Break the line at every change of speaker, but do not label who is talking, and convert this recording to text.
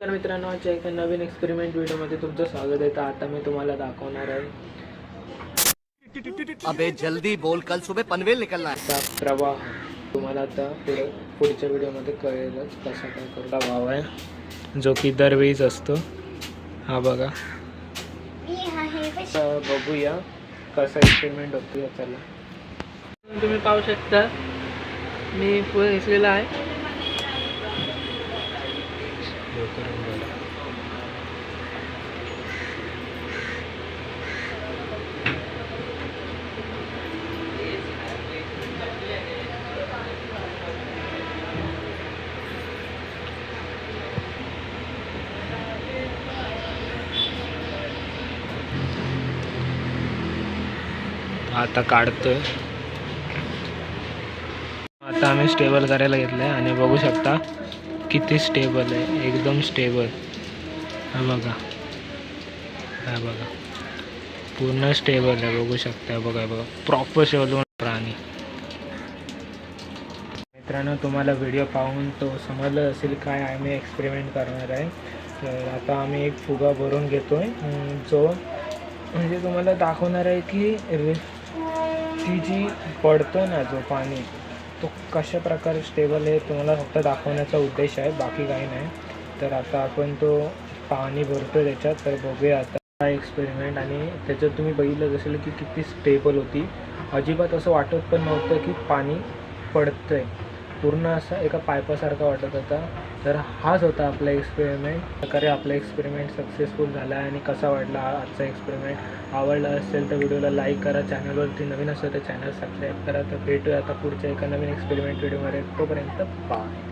तर मित्रांनो आजच्या एका नवीन एक्सपेरिमेंट व्हिडिओमध्ये तुमचं स्वागत आहे. तर आता मी तुम्हाला दाखवणार आहे.
अबे जल्दी बोल. कल सुबह पनवेल निकलना है.
आता प्रवाह. तुम्हाला आता पुढे पुढच्या व्हिडिओमध्ये कळेलच कसा काय करू. प्रवाह आहे. जो की दरवेळीच असतो. हा बघा. बघूया कसा एक्सपेरिमेंट होतो चला तुम्ही पाहू शकता. मी फुल घेतलेला आहे. आता काढतोय. आता आम्ही स्टेबल करायला घेतलं आहे आणि बघू शकता किती स्टेबल आहे. एकदम स्टेबल हा बघा. हा बघा. पूर्ण स्टेबल आहे. बघू शकता. बघा बघा. प्रॉपर स्टेबल प्राणी. मित्रांनो तुम्हाला व्हिडिओ पाहून तो समजलं असेल काय आम्ही एक्सपेरिमेंट करणार आहे. तर आता आम्ही एक फुगा भरून घेतो आहे जो म्हणजे तुम्हाला दाखवणार आहे की रि- ती जी पडतो ना जो पाणी तो कशा प्रकारे स्टेबल आहे तुम्हाला फक्त दाखवण्याचा उद्देश आहे बाकी काही नाही. तर आता आपण तो पाणी भरतो त्याच्यात तर बघूया आता हा एक्सपेरिमेंट आणि त्याच्यात तुम्ही बघितलं असेल की किती स्टेबल होती. अजिबात असं वाटत पण नव्हतं की पाणी पडतं आहे पूर्ण असं एका पायपासारखा वाटत होता. तर हाच होता आपला एक्सपेरिमेंट प्रकारे आपला एक्सपेरिमेंट सक्सेसफुल झाला आहे आणि कसा वाटला हा आजचा एक्सपेरिमेंट आवडला असेल तर व्हिडिओला लाईक करा. चॅनलवरती नवीन असेल तर चॅनल सबस्क्राईब करा. तर भेटूया आता पुढच्या एका नवीन एक्सपेरिमेंट व्हिडिओमध्ये तोपर्यंत बाय